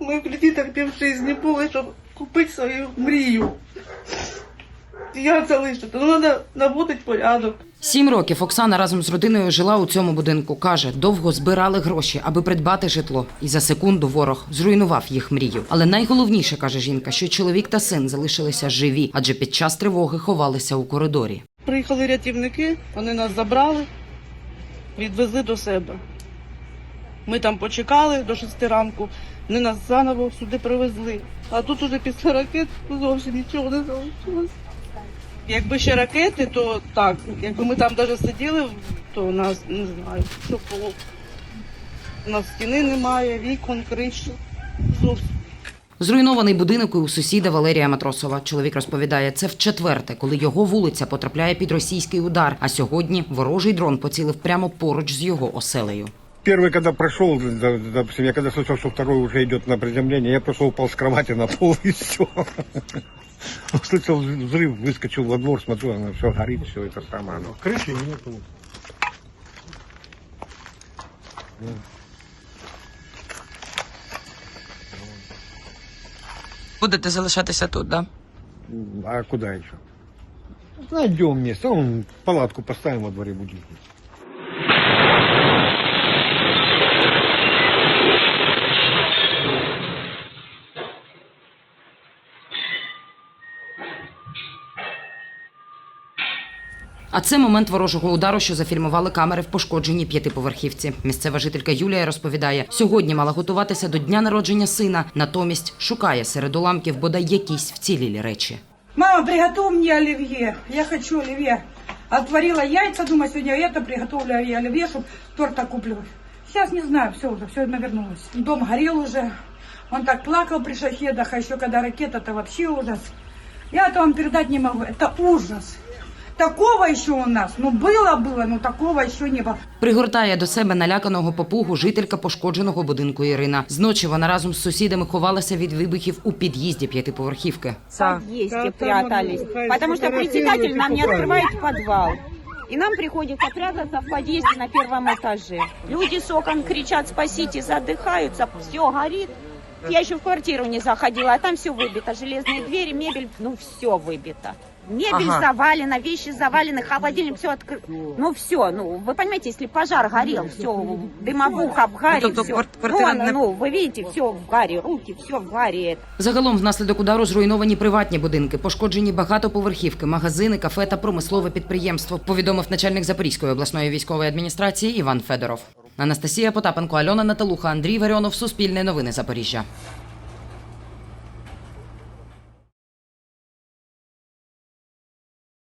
Ми в кредитах півжизні були, щоб купити свою мрію. Я це лишу, то треба наводити порядок. Сім років Оксана разом з родиною жила у цьому будинку. Каже, довго збирали гроші, аби придбати житло. І за секунду ворог зруйнував їх мрію. Але найголовніше каже жінка, що чоловік та син залишилися живі, адже під час тривоги ховалися у коридорі. Приїхали рятівники, вони нас забрали, відвезли до себе. Ми там почекали до 6 ранку, вони нас заново сюди привезли. А тут уже після ракет зовсім нічого не залишилось. Якби ще ракети, то так. Якби ми там навіть сиділи, то нас не знаю, що було. У нас стіни немає, вікон, криші. Зовсім. Зруйнований будинок і у сусіда Валерія Матросова. Чоловік розповідає, це вчетверте, коли його вулиця потрапляє під російський удар. А сьогодні ворожий дрон поцілив прямо поруч з його оселею. Первый, когда прошел, да, допустим, я когда слышал, что второй уже идет на приземление, я просто упал с кровати на пол и все. Услышал взрыв, выскочил во двор, смотрю, оно все горит, все это самое. Оно. Крыши нету. Будете залишатися тут, да? А куда еще? Найдем место, он палатку поставим во дворе будет. А це момент ворожого удару, що зафільмували камери в пошкодженій п'ятиповерхівці. Місцева жителька Юлія розповідає, сьогодні мала готуватися до дня народження сина, натомість шукає серед уламків бодай якісь вцілілі речі. Мама, приготовь мне оливье. Я хочу оливье. Отварила яйца, думаю, сегодня это приготовлю и оливье, чтобы торта куплю. Сейчас не знаю, все уже, все навернулось. Дом горел уже. Он так плакал при шахедах, а еще когда ракета, это вообще ужас. Я это вам передать не могу. Это ужас. Такого еще у нас, ну было-было, но такого еще не было. Пригортає до себе наляканого попугу жителька пошкодженого будинку Ірина. Зночі вона разом з сусідами ховалася від вибухів у під'їзді п'ятиповерхівки. Да, подъезде там, прятались. хай Потому что фотографируют председатель и нам не покупают. открывает подвал. И нам приходится прятаться в подъезде на первом этаже. Люди с окон кричат «спасите», задыхаются, все горит. Я еще в квартиру не заходила, а там все выбито. Железные двери, мебель, ну все выбито. Мебель Ага. завалена, вещи завалены, холодильник все открыто. Ну все, ну вы понимаете, если пожар горел, все, дымовуха в гаре, Ну, тобто все. квар- квартира не- ну, вы видите, все в гаре, руки, все в гаре. Загалом внаслідок удару зруйновані приватні будинки, пошкоджені багатоповерхівки, магазини, кафе та промислове підприємство. Повідомив начальник Запорізької обласної військової адміністрації Іван Федоров. Анастасія Потапенко, Альона Наталуха, Андрій Варіонов, Суспільне новини Запоріжжя.